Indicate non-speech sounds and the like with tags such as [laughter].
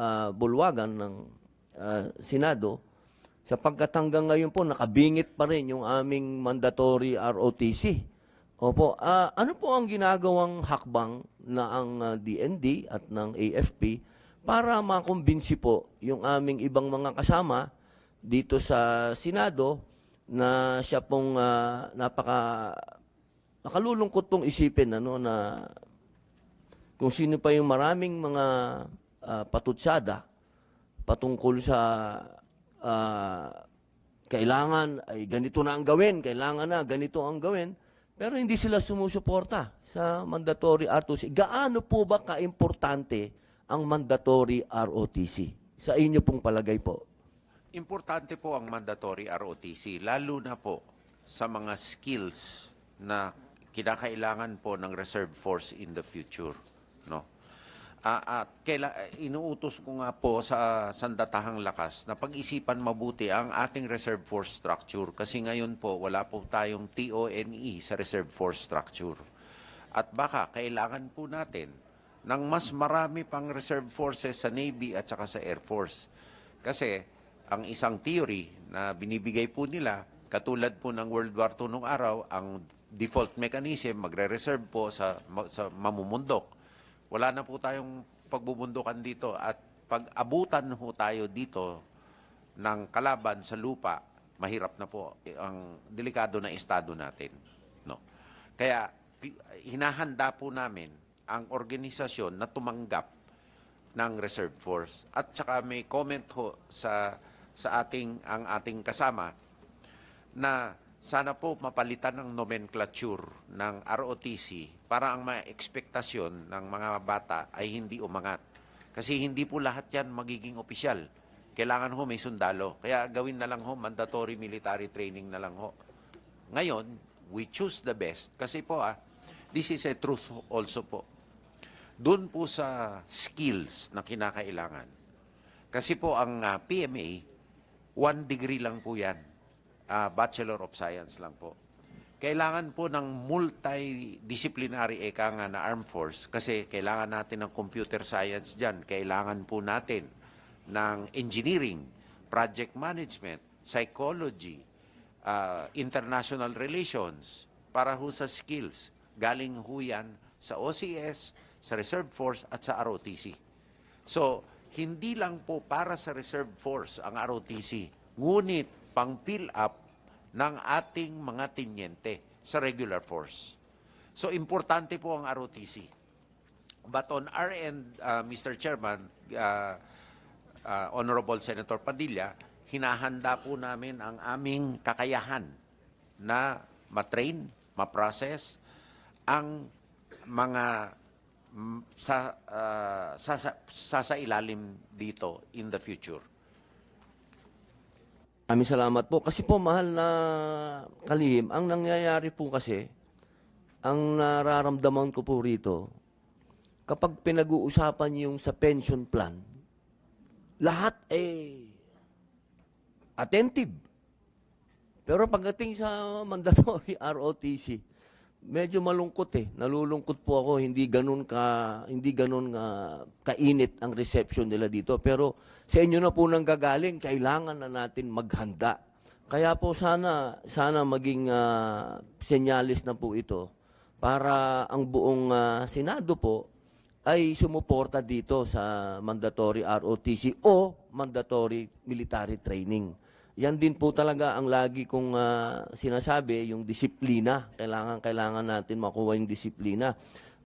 ah, bulwagan ng ah, Senado sapagkat hanggang ngayon po nakabingit pa rin yung aming mandatory ROTC. Opo, ah, ano po ang ginagawang hakbang na ang ah, DND at ng AFP para makumbinsi po yung aming ibang mga kasama dito sa Senado na siya pong ah, napaka nakalulungkot pong isipin ano na kung sino pa yung maraming mga ah, patutsada patungkol sa ah, kailangan ay ganito na ang gawin, kailangan na ganito ang gawin, pero hindi sila sumusuporta sa mandatory ROTC. Gaano po ba kaimportante ang mandatory ROTC? Sa inyo pong palagay po. Importante po ang mandatory ROTC, lalo na po sa mga skills na kinakailangan po ng reserve force in the future. No? Ah, at kaila, inuutos ko nga po sa sandatahang lakas na pag-isipan mabuti ang ating reserve force structure kasi ngayon po wala po tayong TONE sa reserve force structure. At baka kailangan po natin ng mas marami pang reserve forces sa Navy at saka sa Air Force. Kasi ang isang theory na binibigay po nila, katulad po ng World War II nung araw, ang default mechanism magre-reserve po sa, sa mamumundok. Wala na po tayong pagbubundukan dito at pag abutan ho tayo dito ng kalaban sa lupa, mahirap na po ang delikado na estado natin. No? Kaya hinahanda po namin ang organisasyon na tumanggap ng reserve force. At saka may comment ho sa sa ating ang ating kasama na sana po mapalitan ng nomenclature ng ROTC para ang mga ekspektasyon ng mga bata ay hindi umangat. Kasi hindi po lahat yan magiging opisyal. Kailangan ho may sundalo. Kaya gawin na lang ho, mandatory military training na lang ho. Ngayon, we choose the best. Kasi po ah, this is a truth also po. Doon po sa skills na kinakailangan. Kasi po ang ah, PMA, one degree lang po yan. Ah, Bachelor of Science lang po. Kailangan po ng multidisciplinary eka nga na armed force kasi kailangan natin ng computer science dyan. Kailangan po natin ng engineering, project management, psychology, ah, international relations, para ho sa skills. Galing ho yan sa OCS, sa Reserve Force at sa ROTC. So, hindi lang po para sa Reserve Force ang ROTC, ngunit pang fill up ng ating mga tinyente sa regular force. So, importante po ang ROTC. But on our end, uh, Mr. Chairman, uh, uh, Honorable Senator Padilla, hinahanda po namin ang aming kakayahan na matrain, ma-process ang mga mm, sa, uh, sa, sa, sa ilalim dito in the future. Maraming salamat po. Kasi po, mahal na kalihim, ang nangyayari po kasi, ang nararamdaman ko po rito, kapag pinag-uusapan yung sa pension plan, lahat eh attentive. Pero pagdating sa [laughs] mandatory ROTC, medyo malungkot eh. Nalulungkot po ako, hindi ganun ka hindi ganun nga kainit ang reception nila dito. Pero sa inyo na po nang gagaling, kailangan na natin maghanda. Kaya po sana sana maging ah, senyalis na po ito para ang buong ah, Senado po ay sumuporta dito sa mandatory ROTC o mandatory military training. Yan din po talaga ang lagi kong ah, sinasabi, yung disiplina. Kailangan, kailangan natin makuha yung disiplina.